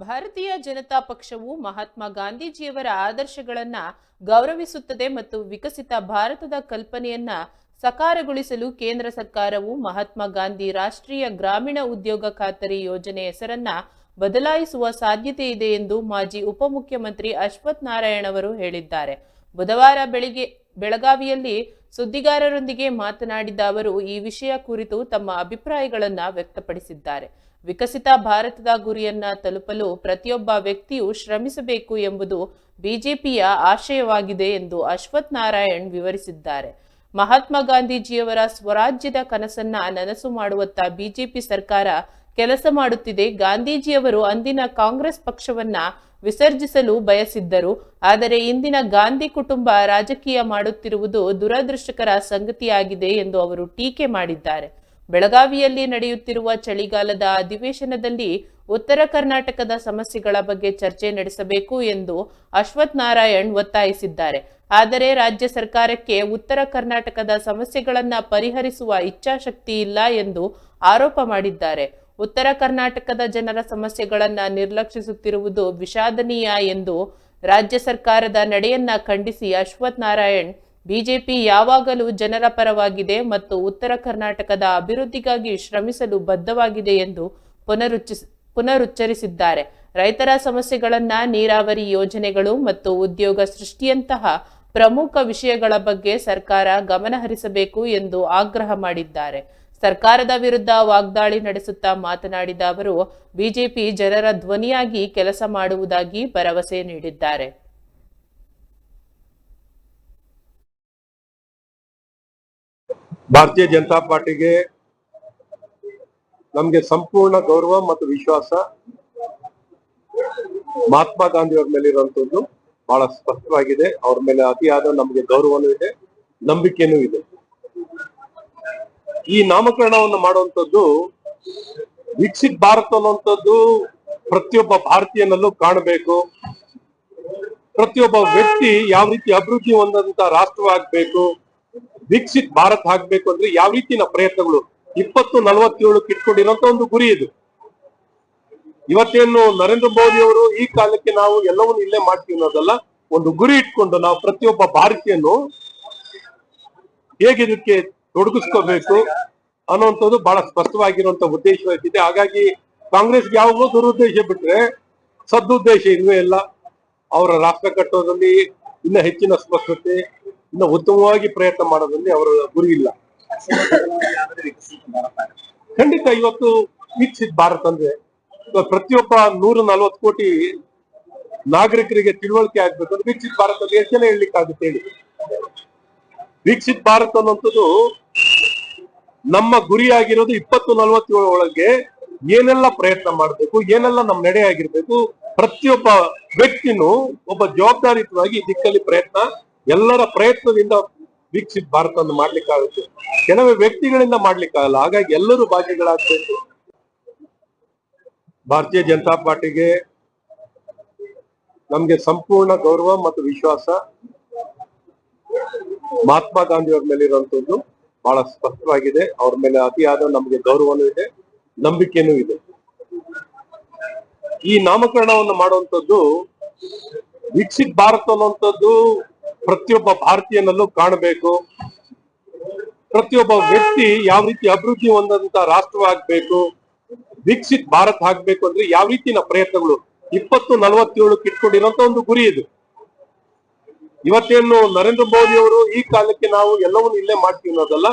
ಭಾರತೀಯ ಜನತಾ ಪಕ್ಷವು ಮಹಾತ್ಮ ಗಾಂಧೀಜಿಯವರ ಆದರ್ಶಗಳನ್ನ ಗೌರವಿಸುತ್ತದೆ ಮತ್ತು ವಿಕಸಿತ ಭಾರತದ ಕಲ್ಪನೆಯನ್ನ ಸಕಾರಗೊಳಿಸಲು ಕೇಂದ್ರ ಸರ್ಕಾರವು ಮಹಾತ್ಮ ಗಾಂಧಿ ರಾಷ್ಟ್ರೀಯ ಗ್ರಾಮೀಣ ಉದ್ಯೋಗ ಖಾತರಿ ಯೋಜನೆ ಹೆಸರನ್ನ ಬದಲಾಯಿಸುವ ಸಾಧ್ಯತೆ ಇದೆ ಎಂದು ಮಾಜಿ ಉಪಮುಖ್ಯಮಂತ್ರಿ ಅಶ್ವಥ್ ನಾರಾಯಣ್ ಅವರು ಹೇಳಿದ್ದಾರೆ. ಬುಧವಾರ ಬೆಳಿಗ್ಗೆ ಬೆಳಗಾವಿಯಲ್ಲಿ ಸುದ್ದಿಗಾರರೊಂದಿಗೆ ಮಾತನಾಡಿದ ಅವರು, ಈ ವಿಷಯ ಕುರಿತು ತಮ್ಮ ಅಭಿಪ್ರಾಯಗಳನ್ನು ವ್ಯಕ್ತಪಡಿಸಿದ್ದಾರೆ. ವಿಕಸಿತ ಭಾರತದ ಗುರಿಯನ್ನ ತಲುಪಲು ಪ್ರತಿಯೊಬ್ಬ ವ್ಯಕ್ತಿಯು ಶ್ರಮಿಸಬೇಕು ಎಂಬುದು ಬಿಜೆಪಿಯ ಆಶಯವಾಗಿದೆ ಎಂದು ಅಶ್ವಥ್ ನಾರಾಯಣ್ ವಿವರಿಸಿದ್ದಾರೆ. ಮಹಾತ್ಮ ಗಾಂಧೀಜಿಯವರ ಸ್ವರಾಜ್ಯದ ಕನಸನ್ನ ನನಸು ಮಾಡುವತ್ತ ಬಿಜೆಪಿ ಸರ್ಕಾರ ಕೆಲಸ ಮಾಡುತ್ತಿದೆ. ಗಾಂಧೀಜಿಯವರು ಅಂದಿನ ಕಾಂಗ್ರೆಸ್ ಪಕ್ಷವನ್ನ ವಿಸರ್ಜಿಸಲು ಬಯಸಿದ್ದರು. ಆದರೆ ಇಂದಿನ ಗಾಂಧಿ ಕುಟುಂಬ ರಾಜಕೀಯ ಮಾಡುತ್ತಿರುವುದು ದುರದೃಷ್ಟಕರ ಸಂಗತಿಯಾಗಿದೆ ಎಂದು ಅವರು ಟೀಕೆ ಮಾಡಿದ್ದಾರೆ. ಬೆಳಗಾವಿಯಲ್ಲಿ ನಡೆಯುತ್ತಿರುವ ಚಳಿಗಾಲದ ಅಧಿವೇಶನದಲ್ಲಿ ಉತ್ತರ ಕರ್ನಾಟಕದ ಸಮಸ್ಯೆಗಳ ಬಗ್ಗೆ ಚರ್ಚೆ ನಡೆಸಬೇಕು ಎಂದು ಅಶ್ವಥ್ ನಾರಾಯಣ್ ಒತ್ತಾಯಿಸಿದ್ದಾರೆ. ಆದರೆ ರಾಜ್ಯ ಸರ್ಕಾರಕ್ಕೆ ಉತ್ತರ ಕರ್ನಾಟಕದ ಸಮಸ್ಯೆಗಳನ್ನು ಪರಿಹರಿಸುವ ಇಚ್ಛಾಶಕ್ತಿ ಇಲ್ಲ ಎಂದು ಆರೋಪ ಮಾಡಿದ್ದಾರೆ. ಉತ್ತರ ಕರ್ನಾಟಕದ ಜನರ ಸಮಸ್ಯೆಗಳನ್ನು ನಿರ್ಲಕ್ಷಿಸುತ್ತಿರುವುದು ವಿಷಾದನೀಯ ಎಂದು ರಾಜ್ಯ ಸರ್ಕಾರದ ನಡೆಯನ್ನ ಖಂಡಿಸಿ ಅಶ್ವಥ್ ನಾರಾಯಣ್, ಬಿಜೆಪಿ ಯಾವಾಗಲೂ ಜನರ ಪರವಾಗಿದೆ ಮತ್ತು ಉತ್ತರ ಕರ್ನಾಟಕದ ಅಭಿವೃದ್ಧಿಗಾಗಿ ಶ್ರಮಿಸಲು ಬದ್ಧವಾಗಿದೆ ಎಂದು ಪುನರುಚ್ಚ, ಪುನರುಚ್ಚರಿಸಿದ್ದಾರೆ. ರೈತರ ಸಮಸ್ಯೆಗಳನ್ನ ನೀರಾವರಿ ಯೋಜನೆಗಳು ಮತ್ತು ಉದ್ಯೋಗ ಸೃಷ್ಟಿಯಂತಹ ಪ್ರಮುಖ ವಿಷಯಗಳ ಬಗ್ಗೆ ಸರ್ಕಾರ ಗಮನಹರಿಸಬೇಕು ಎಂದು ಆಗ್ರಹ ಮಾಡಿದ್ದಾರೆ. ಸರ್ಕಾರದ ವಿರುದ್ಧ ವಾಗ್ದಾಳಿ ನಡೆಸುತ್ತಾ ಮಾತನಾಡಿದ ಅವರು, ಬಿಜೆಪಿ ಜನರ ಧ್ವನಿಯಾಗಿ ಕೆಲಸ ಮಾಡುವುದಾಗಿ ಭರವಸೆ ನೀಡಿದ್ದಾರೆ. ಭಾರತೀಯ ಜನತಾ ಪಾರ್ಟಿಗೆ ನಮಗೆ ಸಂಪೂರ್ಣ ಗೌರವ ಮತ್ತು ವಿಶ್ವಾಸ ಮಹಾತ್ಮ ಗಾಂಧಿ ಅವ್ರ ಮೇಲೆ ಇರುವಂತದ್ದು ಬಹಳ ಸ್ಪಷ್ಟವಾಗಿದೆ. ಅವ್ರ ಮೇಲೆ ಅತಿಯಾದ ನಮ್ಗೆ ಗೌರವನೂ ಇದೆ, ನಂಬಿಕೆನೂ ಇದೆ. ಈ ನಾಮಕರಣವನ್ನು ಮಾಡುವಂಥದ್ದು ವಿಕಸಿತ್ ಭಾರತ ಅನ್ನುವಂಥದ್ದು ಪ್ರತಿಯೊಬ್ಬ ಭಾರತೀಯನಲ್ಲೂ ಕಾಣಬೇಕು. ಪ್ರತಿಯೊಬ್ಬ ವ್ಯಕ್ತಿ ಯಾವ ರೀತಿ ಅಭಿವೃದ್ಧಿ ಹೊಂದಂತ ರಾಷ್ಟ್ರವಾಗಬೇಕು ವಿಕಸಿತ್ ಭಾರತ ಆಗ್ಬೇಕು ಅಂದ್ರೆ ಯಾವ ರೀತಿನ ಪ್ರಯತ್ನಗಳು? ಇಪ್ಪತ್ತು ನಲವತ್ತೇಳು ಇಟ್ಕೊಂಡಿರೋಂತ ಒಂದು ಗುರಿ ಇದು. ಇವತ್ತೇನು ನರೇಂದ್ರ ಮೋದಿ ಅವರು ಈ ಕಾಲಕ್ಕೆ ನಾವು ಎಲ್ಲವನ್ನು ಇಲ್ಲೇ ಮಾಡ್ತೀವಿ ಅನ್ನೋದಲ್ಲ, ಒಂದು ಗುರಿ ಇಟ್ಕೊಂಡು ನಾವು ಪ್ರತಿಯೊಬ್ಬ ಭಾರತೀಯನು ಹೇಗೆ ಇದಕ್ಕೆ ತೊಡಗಿಸ್ಕೋಬೇಕು ಅನ್ನುವಂಥದ್ದು ಬಹಳ ಸ್ಪಷ್ಟವಾಗಿರುವಂತ ಉದ್ದೇಶವಾಗಿದೆ ಹಾಗಾಗಿ ಕಾಂಗ್ರೆಸ್ಗೆ ಯಾವಾಗಲೂ ದುರುದ್ದೇಶ ಬಿಟ್ರೆ ಸದ್ದುದ್ದೇಶ ಇಲ್ವೇ ಇಲ್ಲ. ಅವರ ರಾಷ್ಟ್ರ ಕಟ್ಟೋದ್ರಲ್ಲಿ ಇನ್ನ ಹೆಚ್ಚಿನ ಸ್ಪಷ್ಟತೆ, ಇನ್ನ ಉತ್ತಮವಾಗಿ ಪ್ರಯತ್ನ ಮಾಡೋದ್ರಲ್ಲಿ ಅವರ ಗುರಿ ಇಲ್ಲ. ಖಂಡಿತ ಇವತ್ತು ವೀಕ್ಷಿತ್ ಭಾರತ ಅಂದ್ರೆ ಪ್ರತಿಯೊಬ್ಬ ನೂರ ನಲ್ವತ್ತು ಕೋಟಿ ನಾಗರಿಕರಿಗೆ ತಿಳುವಳಿಕೆ ಆಗ್ಬೇಕು ಅಂದ್ರೆ ವೀಕ್ಷಿತ ಭಾರತ ಜನ ಹೇಳಲಿಕ್ಕಾಗುತ್ತೆ ಹೇಳಿ. ವೀಕ್ಷಿತ್ ಭಾರತ್ ಅನ್ನುವಂಥದ್ದು ನಮ್ಮ ಗುರಿಯಾಗಿರೋದು ಇಪ್ಪತ್ತು ನಲ್ವತ್ತೇಳು ಒಳಗೆ ಏನೆಲ್ಲ ಪ್ರಯತ್ನ ಮಾಡಬೇಕು, ಏನೆಲ್ಲ ನಮ್ಮ ನಡೆ ಆಗಿರ್ಬೇಕು, ಪ್ರತಿಯೊಬ್ಬ ವ್ಯಕ್ತಿನೂ ಒಬ್ಬ ಜವಾಬ್ದಾರಿಯುತವಾಗಿ ಈ ದಿಕ್ಕಲ್ಲಿ ಪ್ರಯತ್ನ, ಎಲ್ಲರ ಪ್ರಯತ್ನದಿಂದ ವೀಕ್ಷಿತ್ ಭಾರತವನ್ನು ಮಾಡ್ಲಿಕ್ಕಾಗುತ್ತೆ. ಕೆಲವೇ ವ್ಯಕ್ತಿಗಳಿಂದ ಮಾಡ್ಲಿಕ್ಕಾಗಲ್ಲ, ಹಾಗಾಗಿ ಎಲ್ಲರೂ ಭಾಗಿಗಳಾಗಬೇಕು. ಭಾರತೀಯ ಜನತಾ ಪಾರ್ಟಿಗೆ ನಮ್ಗೆ ಸಂಪೂರ್ಣ ಗೌರವ ಮತ್ತು ವಿಶ್ವಾಸ ಮಹಾತ್ಮ ಗಾಂಧಿ ಅವ್ರ ಬಹಳ ಸ್ಪಷ್ಟವಾಗಿದೆ. ಅವ್ರ ಮೇಲೆ ಅತಿಯಾದ ನಮ್ಗೆ ಗೌರವನೂ ಇದೆ, ನಂಬಿಕೆನೂ ಇದೆ. ಈ ನಾಮಕರಣವನ್ನು ಮಾಡುವಂಥದ್ದು ವಿಕಸಿತ್ ಭಾರತ ಅನ್ನುವಂಥದ್ದು ಪ್ರತಿಯೊಬ್ಬ ಭಾರತೀಯನಲ್ಲೂ ಕಾಣಬೇಕು. ಪ್ರತಿಯೊಬ್ಬ ವ್ಯಕ್ತಿ ಯಾವ ರೀತಿ ಅಭಿವೃದ್ಧಿ ಹೊಂದಂತ ರಾಷ್ಟ್ರವಾಗಬೇಕು. ವಿಕಸಿತ್ ಭಾರತ್ ಆಗ್ಬೇಕು ಅಂದ್ರೆ ಯಾವ ರೀತಿನ ಪ್ರಯತ್ನಗಳು? ಇಪ್ಪತ್ತು ನಲವತ್ತೇಳಕ್ಕೆ ಇಟ್ಕೊಂಡಿರೋಂತ ಒಂದು ಗುರಿ ಇದು. ಇವತ್ತೇನು ನರೇಂದ್ರ ಮೋದಿ ಅವರು ಈ ಕಾಲಕ್ಕೆ ನಾವು ಎಲ್ಲವನ್ನು ಇಲ್ಲೇ ಮಾಡ್ತೀವಿ ಅನ್ನೋದಲ್ಲ?